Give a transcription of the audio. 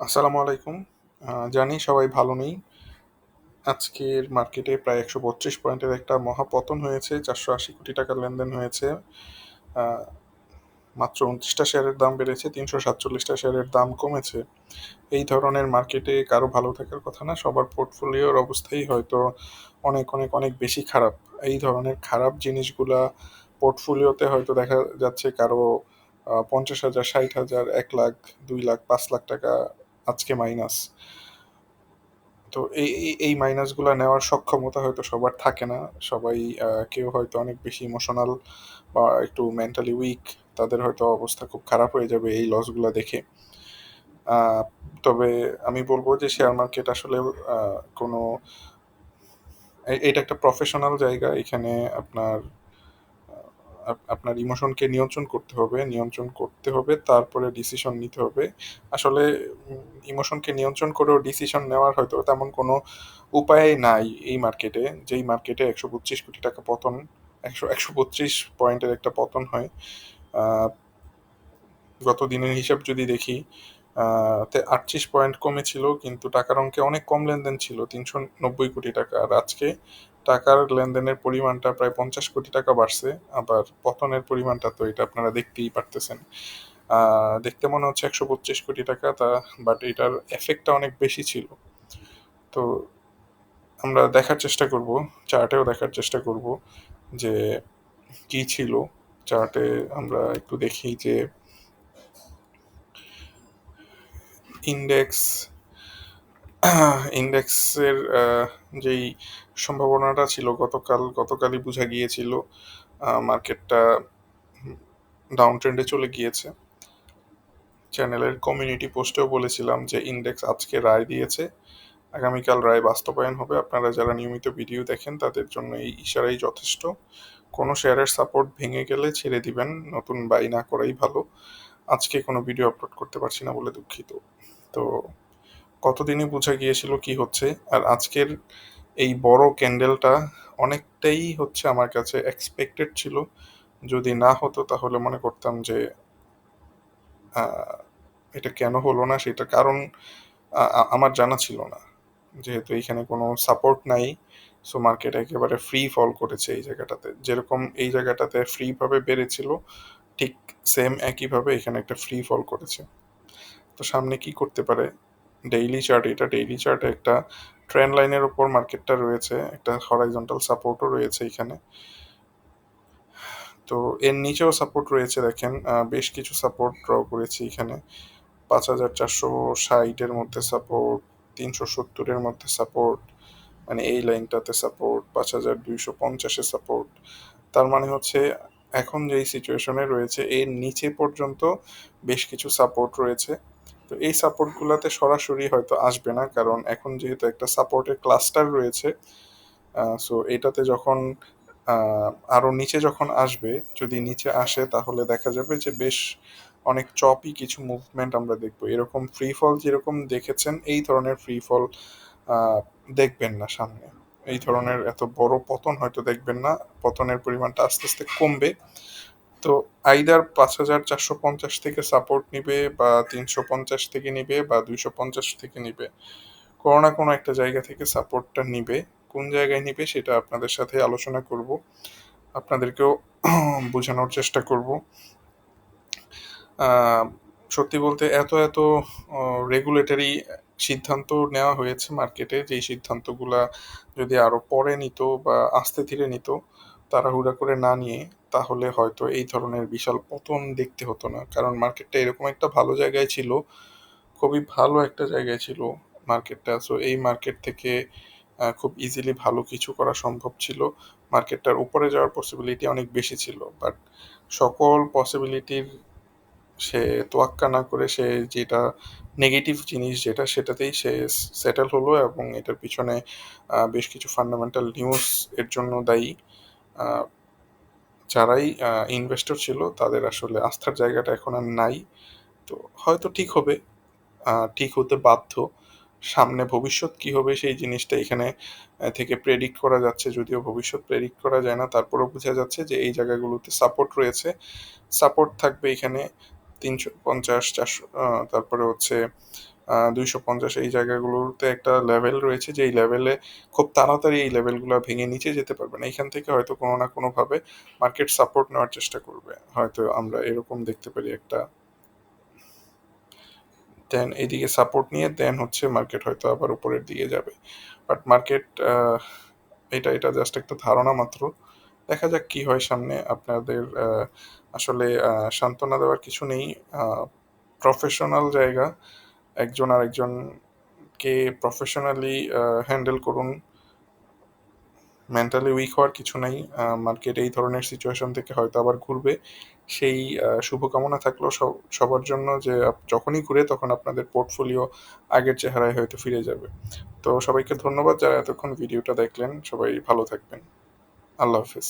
আসসালামু আলাইকুম। জানি সবাই ভালো নেই। আজকের মার্কেটে প্রায় একশো বত্রিশ পয়েন্টের একটা মহাপতন হয়েছে, চারশো আশি কোটি টাকার লেনদেন হয়েছে। মাত্র উনত্রিশটা শেয়ারের দাম বেড়েছে, তিনশো সাতচল্লিশটা শেয়ারের দাম কমেছে। এই ধরনের মার্কেটে কারও ভালো থাকার কথা না, সবার পোর্টফোলিওর অবস্থাই হয়তো অনেক অনেক অনেক বেশি খারাপ। এই ধরনের খারাপ জিনিসগুলা পোর্টফোলিওতে হয়তো দেখা যাচ্ছে কারও পঞ্চাশ হাজার, ষাট হাজার, এক লাখ, দুই লাখ, পাঁচ লাখ টাকা আজকে মাইনাস তো এই, এই- মাইনাসগুলো নেওয়ার সক্ষমতা হয়তো সবার থাকে না। সবাই কেউ হয়তো অনেক বেশি ইমোশনাল বা একটু মেন্টালি উইক তাদের হয়তো অবস্থা খুব খারাপ হয়ে যাবে এই লসগুলো দেখে। তবে আমি বলব যে শেয়ার মার্কেট আসলে কোনো এটা একটা প্রফেশনাল জায়গা। এখানে আপনার আপ- আপনার ইমোশনকে নিয়ন্ত্রণ করতে হবে, নিয়ন্ত্রণ করতে হবে, তারপরে ডিসিশন নিতে হবে। আসলে ইমোশনকে নিয়ন্ত্রণ করেও ডিসিশন নেওয়ার হয়তো তেমন কোনো উপায় নাই এই মার্কেটে যেই মার্কেটে একশো পঁচিশ কোটি টাকা পতন, একশো একশো পঁচিশ পয়েন্টের একটা পতন হয়। গত দিনের হিসাব যদি দেখি তে আটত্রিশ পয়েন্ট কমেছিল, কিন্তু টাকার অঙ্কে অনেক কম লেনদেন ছিল, তিনশো নব্বই কোটি টাকা। আর আজকে টাকার লেনদেনের পরিমাণটা প্রায় পঞ্চাশ কোটি টাকা বাড়ছে, আবার পতনের পরিমাণটা তো এটা আপনারা দেখতেই পারতেছেন। দেখতে মনে হচ্ছে একশো পঁচিশ কোটি টাকা, তা বাট এটার এফেক্টটা অনেক বেশি ছিল। তো আমরা দেখার চেষ্টা করব, চার্টেও দেখার চেষ্টা করব যে কি ছিল। চার্টে আমরা একটু দেখি যে ইন্ডেক্স ইন্ডেক্সের যেই সম্ভাবনাটা ছিল, গতকাল, গতকালই বোঝা গিয়েছিল মার্কেটটা ডাউন ট্রেন্ডে চলে গিয়েছে। চ্যানেলের কমিউনিটি পোস্টেও বলেছিলাম যে ইন্ডেক্স আজকে রায় দিয়েছে। আগামীকাল রায় বাস্তবায়ন হবে। আপনারা যারা নিয়মিত ভিডিও দেখেন, তাদের জন্য এই ইশারাই যথেষ্ট। কোনো শেয়ারের সাপোর্ট ভেঙে গেলে ছেড়ে দিবেন। নতুন বাই না করাই ভালো। আজকে কোনো ভিডিও আপলোড করতে পারছি না বলে দুঃখিত। তো কতদিনই বোঝা গিয়েছিল কি হচ্ছে? আর আজকের এই বড় ক্যান্ডেলটা অনেকটাই হচ্ছে আমার কাছে এক্সপেক্টেড ছিল। যদি না হতো তাহলে মনে করতাম যে এটা কেন হলো না? সেটা কারণ আমার জানা ছিল না। যেহেতু এখানে কোনো সাপোর্ট নাই সো মার্কেট একেবারে ফ্রি ফল করেছে এই জায়গাটাতে। যেরকম এই জায়গাটাতে ফ্রিভাবে বেড়েছিল, ঠিক সেম একইভাবে এখানে একটা ফ্রি ফল করেছে। তো সামনে কি করতে পারে? ডেইলি চার্ট এটা ডেইলি চার্টে একটা ট্রেন লাইনের উপর মার্কেটটা রয়েছে, একটা হরাইজন্টাল সাপোর্টও রয়েছে এখানে। তো এর নিচেও সাপোর্ট রয়েছে দেখেন বেশ কিছু সাপোর্ট ড্র করেছি এখানে। পাঁচ হাজার চারশো ষাটের মধ্যে সাপোর্ট তিনশো সত্তরের মধ্যে সাপোর্ট মানে এই লাইনটাতে সাপোর্ট পাঁচ হাজার দুইশো পঞ্চাশে সাপোর্ট তার মানে হচ্ছে এখন যেই সিচুয়েশনে রয়েছে, এর নিচে পর্যন্ত বেশ কিছু সাপোর্ট রয়েছে। তো এই সাপোর্টগুলোতে সরাসরি হয়তো আসবে না কারণ এখন যেহেতু একটা সাপোর্টের ক্লাস্টার রয়েছে সো এটাতে যখন আহ, আরও নিচে যখন আসবে যদি নিচে আসে তাহলে দেখা যাবে যে বেশ অনেক চপি কিছু মুভমেন্ট আমরা দেখব। এরকম ফ্রি ফল যেরকম দেখেছেন এই ধরনের ফ্রি ফল দেখবেন না সামনে। এই ধরনের এত বড় পতন হয়তো দেখবেন না পতনের পরিমাণটা আস্তে আস্তে কমবে। তো আইদার পাঁচ হাজার চারশো পঞ্চাশ থেকে সাপোর্ট নিবে বা তিনশো পঞ্চাশ থেকে নিবে বা দুইশো পঞ্চাশ থেকে নিবে। কোনো না কোনো একটা জায়গা থেকে সাপোর্টটা নিবে। কোন জায়গায় নিবে সেটা আপনাদের সাথে আলোচনা করব। আপনাদেরকেও বোঝানোর চেষ্টা করব। সত্যি বলতে এত এত রেগুলেটরি সিদ্ধান্ত নেওয়া হয়েছে মার্কেটে যেই সিদ্ধান্তগুলা যদি আরও পরে নিত বা আস্তে ধীরে নিত, তাড়াহুড়া করে না নিয়ে তাহলে হয়তো এই ধরনের বিশাল পতন দেখতে হতো না। কারণ মার্কেটটা এরকম একটা ভালো জায়গায় ছিল, খুবই ভালো একটা জায়গায় ছিল মার্কেটটা সো এই মার্কেট থেকে খুব ইজিলি ভালো কিছু করা সম্ভব ছিল। মার্কেটটার উপরে যাওয়ার পসিবিলিটি অনেক বেশি ছিল। বাট সকল পসিবিলিটির সে তোয়াক্কা না করে সে যেটা নেগেটিভ জিনিস যেটা, সেটাতেই সে সেটেল হলো এবং এটার পিছনে বেশ কিছু ফান্ডামেন্টাল নিউজ এর জন্য দায়ী। যারাই ইনভেস্টর ছিল, তাদের আসলে আস্থার জায়গাটা এখন আর নাই। তো হয়তো ঠিক হবে ঠিক হতে বাধ্য। সামনে ভবিষ্যৎ কি হবে সেই জিনিসটা এখানে থেকে প্রেডিক্ট করা যাচ্ছে। যদিও ভবিষ্যৎ প্রেডিক্ট করা যায় না, তারপরেও বোঝা যাচ্ছে যে এই জায়গাগুলোতে সাপোর্ট রয়েছে। সাপোর্ট থাকবে এখানে তিনশো পঞ্চাশ, চারশো তারপরে হচ্ছে দুইশো পঞ্চাশ এই জায়গাগুলোতে একটা লেভেল রয়েছে যেই লেভেলে খুব তাড়াতাড়ি এই লেভেলগুলো ভেঙে নিচে যেতে পারবে না। এইখান থেকে হয়তো কোনো না কোনোভাবে মার্কেট সাপোর্ট নেওয়ার চেষ্টা করবে। হয়তো আমরা এরকম দেখতে পারি একটা। দেন এইদিকে সাপোর্ট নিয়ে দেন হচ্ছে মার্কেট হয়তো আবার উপরের দিকে যাবে। বাট মার্কেট এটা এটা জাস্ট একটা ধারণা মাত্র। দেখা যাক কি হয় সামনে। আপনাদের আসলে সান্ত্বনা দেওয়ার কিছু নেই। প্রফেশনাল জায়গা। একজন আরেকজনকে প্রফেশনালি হ্যান্ডেল করুন। মেন্টালি উইক হওয়ার কিছু নাই মার্কেট এই ধরনের সিচুয়েশন থেকে হয়তো আবার ঘুরবে। সেই শুভকামনা থাকল সবার জন্য যে যখনই ঘুরে তখন আপনাদের পোর্টফোলিও আগের চেহারায় হয়তো ফিরে যাবে। তো সবাইকে ধন্যবাদ যারা এতক্ষণ ভিডিওটা দেখলেন। সবাই ভালো থাকবেন। আল্লাহ হাফিজ।